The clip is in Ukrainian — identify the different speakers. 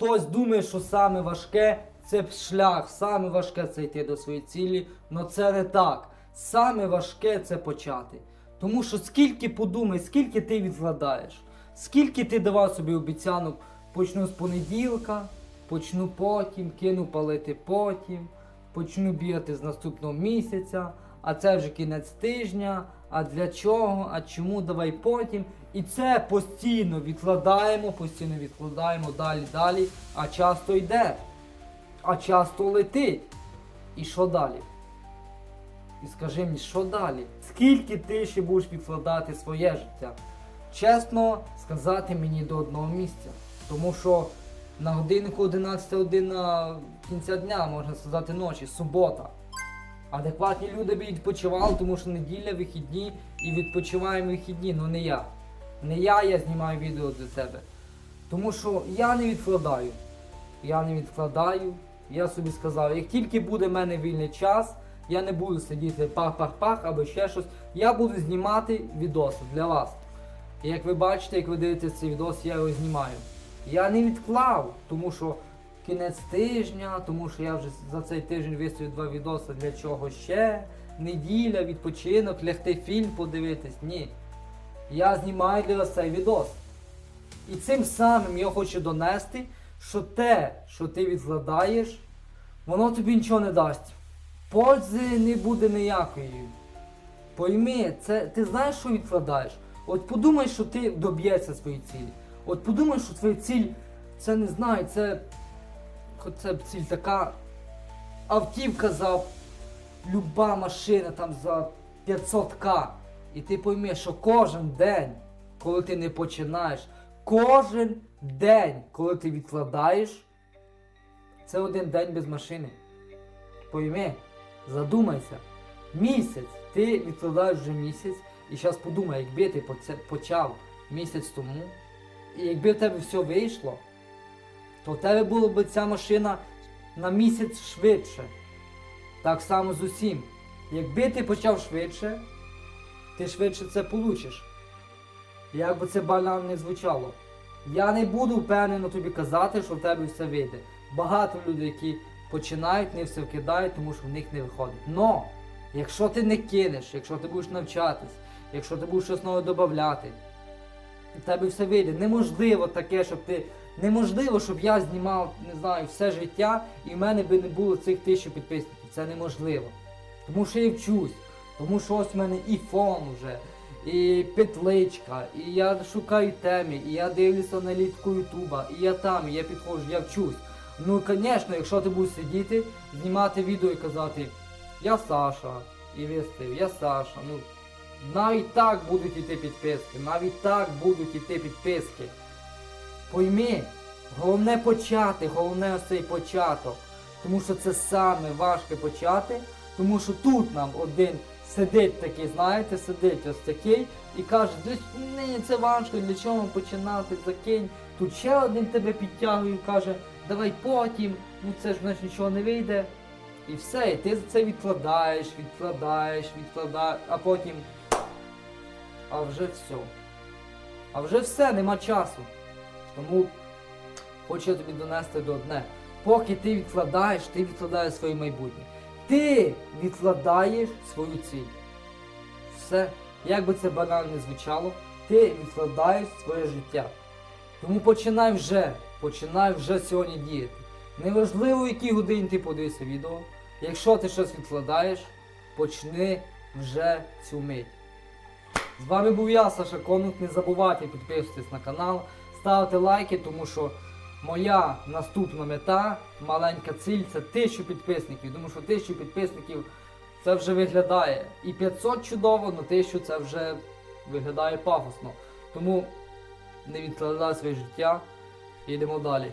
Speaker 1: Хтось думає, що саме важке це шлях, саме важке це йти до своєї цілі, але це не так. Саме важке це почати. Тому що скільки подумай, скільки ти відкладаєш, скільки ти давав собі обіцянок, почну з понеділка, почну потім, кину палити потім, почну бігати з наступного місяця, а це вже кінець тижня. А для чого? А чому? Давай потім. І це постійно відкладаємо, постійно відкладаємо далі, далі, а часто йде, а часто летить. І що далі? І скажи мені, що далі? Скільки ти ще будеш відкладати своє життя? Чесно сказати мені до одного місця. Тому що на годиннику 11 година кінця дня, можна сказати, ночі, субота. Адекватні люди б відпочивали, тому що неділя, вихідні і відпочиваємо вихідні, ну не я. Не я, я знімаю відео для тебе. Тому що я не відкладаю. Я не відкладаю. Я собі сказав, як тільки буде в мене вільний час, я не буду сидіти пах-пах-пах або ще щось. Я буду знімати відоси для вас. І як ви бачите, як ви дивитесь цей відос, я його знімаю. Я не відклав, тому що кінець тижня, тому що я вже за цей тиждень виставив два відоси для чого ще. Неділя, відпочинок, лягти фільм подивитись. Ні. Я знімаю для вас цей відос. І цим самим я хочу донести, що те, що ти відкладаєш, воно тобі нічого не дасть. Пользи не буде ніякої. Пойми, це ти знаєш, що відкладаєш? От подумай, що ти доб'єшся своєї цілі. От подумай, що твоя ціль, це не знаю, це. Ціль така. Автівка за люба машина там за 500к. І ти пойми, що кожен день, коли ти не починаєш, кожен день, коли ти відкладаєш, це один день без машини. Пойми, задумайся. Місяць. Ти відкладаєш вже місяць. І зараз подумай, якби ти почав місяць тому, і якби в тебе все вийшло, то в тебе була б ця машина на місяць швидше. Так само з усім. Якби ти почав швидше, ти швидше це получиш. Як би це банально не звучало. Я не буду впевнено тобі казати, що в тебе все вийде. Багато людей, які починають, не все вкидають, тому що в них не виходить. Но, якщо ти не кинеш, якщо ти будеш навчатись, якщо ти будеш щось нове додати, у тебе все вийде. Неможливо таке, щоб ти. Неможливо, щоб я знімав, не знаю, все життя і в мене би не було цих тисяч підписників. Це неможливо. Тому що я вчусь. Тому що ось в мене і фон вже, і петличка, і я шукаю теми, і я дивлюся аналітику Ютуба, і я там, і я підходжу, я вчусь. Ну, звісно, якщо ти будеш сидіти, знімати відео і казати, я Саша, і вестив, я Саша. Ну, навіть так будуть іти підписки, навіть так будуть іти підписки. Пойми, головне почати, головне ось цей початок. Тому що це саме важке почати, тому що тут нам один сидить такий, знаєте, сидить ось такий і каже, «Десь, ні, це важко, для чого починати, закинь. Тут ще один тебе підтягує каже, давай потім, ну це ж в нічого не вийде. І все, і ти за це відкладаєш, відкладаєш, відкладаєш, а потім. А вже все. А вже все, нема часу. Тому хочу я тобі донести до одне. Поки ти відкладаєш, ти відкладаєш своє майбутнє. Ти відкладаєш свою ціль. Все. Як би це банально не звучало, ти відкладаєш своє життя. Тому починай вже, починай вже сьогодні діяти. Неважливо, в якій годині ти подивишся відео. Якщо ти щось відкладаєш, почни вже цю мить. З вами був я, Саша Конут. Не забувайте підписуватись на канал, ставити лайки, тому що моя наступна мета, маленька ціль це 1000 підписників. Тому що 1000 підписників це вже виглядає. І 500 чудово, але 1000 це вже виглядає пафосно. Тому не відкладай своє життя і йдемо далі.